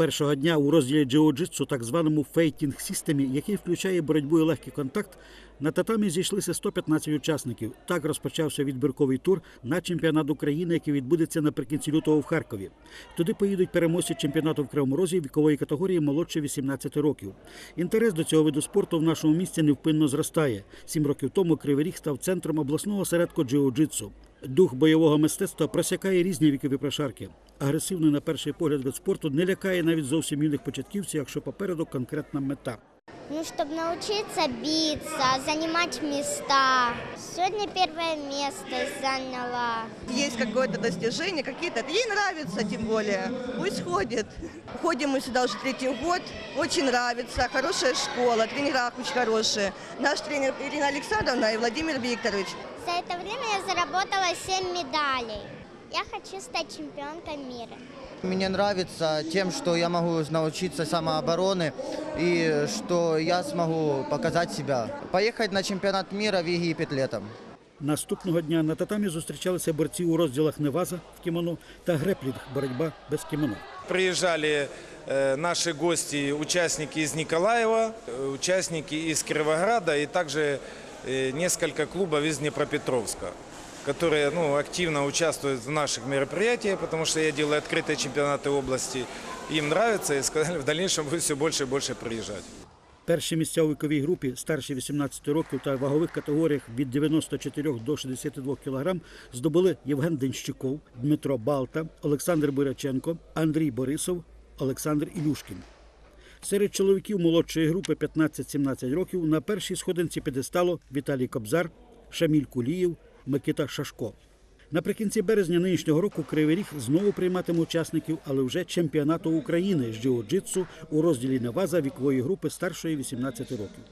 першого дня у розділі джиу-джитсу, так званому фейтінг системі, який включає боротьбу і легкий контакт, на татамі зійшлися 115 учасників. Так розпочався відбірковий тур на чемпіонат України, який відбудеться наприкінці лютого в Харкові. Туди поїдуть переможці чемпіонату в Кривому Розі вікової категорії молодше 18 років. Інтерес до цього виду спорту в нашому місті невпинно зростає. Сім років тому Кривий Ріг став центром обласного осередку джиу-джитсу. Дух бойового мистецтва просякає різні вікові прошарки Агресивний на перший погляд вид спорту не лякає навіть зовсім юних початківців, якщо попереду конкретна мета. Ну, чтобы научиться биться, занимать места. Сегодня первое место заняла. есть какое-то достижение, какие-то. Ей нравится, тем более. Пусть ходит. Ходим мы сюда уже третий год. Очень нравится. Хорошая школа, тренера очень хорошие. Наш тренер Ирина Александровна и Владимир Викторович. За это время я заработала 7 медалей. Я хочу стать чемпионкой мира. Мне нравится тем, что я могу научиться самообороны и что я смогу показать себя. Поехать на чемпионат мира в Египет летом. Наступного дня на татамі зустрічалися борці у розділах Неваза в кімоно та греплінг боротьба без кімоно. Приезжали э, наши гости, участники из Николаева, э, участники из Кировограда и также э, несколько клубов из Днепропетровска, которые ну, активно участвуют в наших мероприятиях, потому что я делаю открытые чемпионаты области. Им нравится и сказали, в дальнейшем будет все больше и больше приезжать. Перші місця у віковій групі старші 18 років та вагових категоріях від 94 до 62 кг здобули Євген Денщиков, Дмитро Балта, Олександр Буряченко, Андрій Борисов, Олександр Ілюшкін. Серед чоловіків молодшої групи 15-17 років на першій сходинці підестало Віталій Кобзар, Шаміль Кулієв, Микита Шашко. Наприкінці березня нинішнього року Кривий Ріг знову прийматиме учасників, але вже чемпіонату України з джиу-джитсу у розділі Неваза вікової групи старшої 18 років.